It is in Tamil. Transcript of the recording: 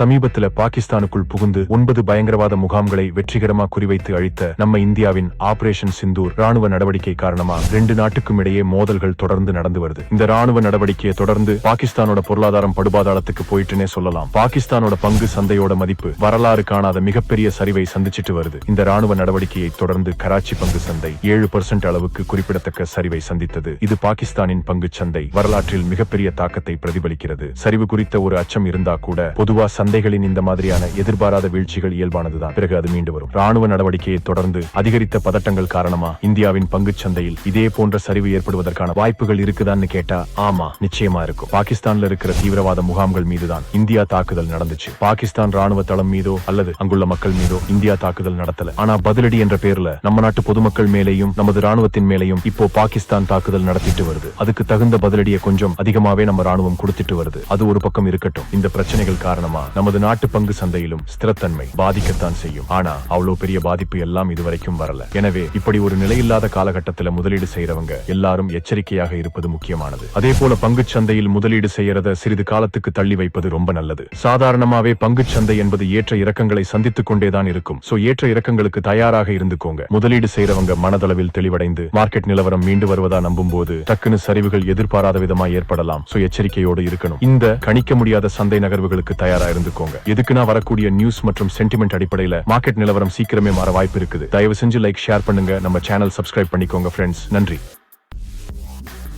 சமீபத்துல பாகிஸ்தானுக்குள் புகுந்து ஒன்பது பயங்கரவாத முகாம்களை வெற்றிகரமா குறிவைத்து அழித்த நம்ம இந்தியாவின் ஆபரேஷன் சிந்தூர் ராணுவ நடவடிக்கை காரணமா ரெண்டு நாட்டுக்கும் இடையே மோதல்கள் தொடர்ந்து நடந்து வருது. இந்த ராணுவ நடவடிக்கையை தொடர்ந்து பாகிஸ்தானோட பொருளாதாரம் படுபாதாளத்துக்கு போயிட்டுனே சொல்லலாம். பாகிஸ்தானோட பங்கு சந்தையோட மதிப்பு வரலாறு காணாத மிகப்பெரிய சரிவை சந்திச்சிட்டு வருது. இந்த ராணுவ நடவடிக்கையை தொடர்ந்து கராச்சி பங்கு சந்தை ஏழு பர்சன்ட் அளவுக்கு குறிப்பிடத்தக்க சரிவை சந்தித்தது. இது பாகிஸ்தானின் பங்கு சந்தை வரலாற்றில் மிகப்பெரிய தாக்கத்தை பிரதிபலிக்கிறது. சரிவு குறித்த ஒரு அச்சம் இருந்தா கூட பொதுவா சந்தை சந்தைகளின் இந்த மாதிரியான எதிர்பாராத வீழ்ச்சிகள் இயல்பானதுதான். பிறகு அது மீண்டு வரும். ராணுவ நடவடிக்கையை தொடர்ந்து அதிகரித்த பதட்டங்கள் காரணமா இந்தியாவின் பங்குச் சந்தையில் இதே போன்ற சரிவு ஏற்படுவதற்கான வாய்ப்புகள் இருக்குதான்னு கேட்டா ஆமா நிச்சயமா இருக்கும். பாகிஸ்தான்ல இருக்கிற தீவிரவாத முகாம்கள் மீதுதான் இந்தியா தாக்குதல் நடந்துச்சு. பாகிஸ்தான் ராணுவ தளம் மீதோ அல்லது அங்குள்ள மக்கள் மீதோ இந்தியா தாக்குதல் நடத்தல. ஆனா பதிலடி என்ற பேர்ல நம்ம நாட்டு பொதுமக்கள் மேலேயும் நமது ராணுவத்தின் மேலேயும் இப்போ பாகிஸ்தான் தாக்குதல் நடத்திட்டு வருது. அதுக்கு தகுந்த பதிலடியை கொஞ்சம் அதிகமாவே நம்ம ராணுவம் கொடுத்துட்டு வருது. அது ஒரு பக்கம் இருக்கட்டும். இந்த பிரச்சனைகள் காரணமா நமது நாட்டு பங்கு சந்தையிலும் ஸ்திரத்தன்மை பாதிக்கத்தான் செய்யும். ஆனா அவ்வளவு பெரிய பாதிப்பு எல்லாம் இதுவரைக்கும் வரல. எனவே இப்படி ஒரு நிலையில்லாத காலகட்டத்தில் முதலீடு செய்யறவங்க எல்லாரும் எச்சரிக்கையாக இருப்பது முக்கியமானது. அதே போல பங்குச் சந்தையில் முதலீடு செய்யறத சிறிது காலத்துக்கு தள்ளி வைப்பது ரொம்ப நல்லது. சாதாரணமாவே பங்குச் சந்தை என்பது ஏற்ற இறக்கங்களை சந்தித்துக் கொண்டேதான் இருக்கும். சோ ஏற்ற இறக்கங்களுக்கு தயாராக இருந்துக்கோங்க. முதலீடு செய்யறவங்க மனதளவில் தெளிவடைந்து மார்க்கெட் நிலவரம் மீண்டு வருவதா நம்பும் போது டக்குனு சரிவுகள் எதிர்பாராத விதமா ஏற்படலாம். சோ எச்சரிக்கையோடு இருக்கணும். இந்த கணிக்க முடியாத சந்தை நகர்வுகளுக்கு தயாராக இருந்துக்கோங்க எதுக்குன்னா வரக்கூடிய நியூஸ் மற்றும் சென்டிமெண்ட் அடிப்படையில மார்க்கெட் நிலவரம் சீக்கிரமே மாற வாய்ப்பு இருக்குது. தயவு செஞ்சு லைக் ஷேர் பண்ணுங்க. நம்ம சேனல் சப்ஸ்கிரைப் பண்ணிக்கோங்க ஃப்ரெண்ட்ஸ் நன்றி.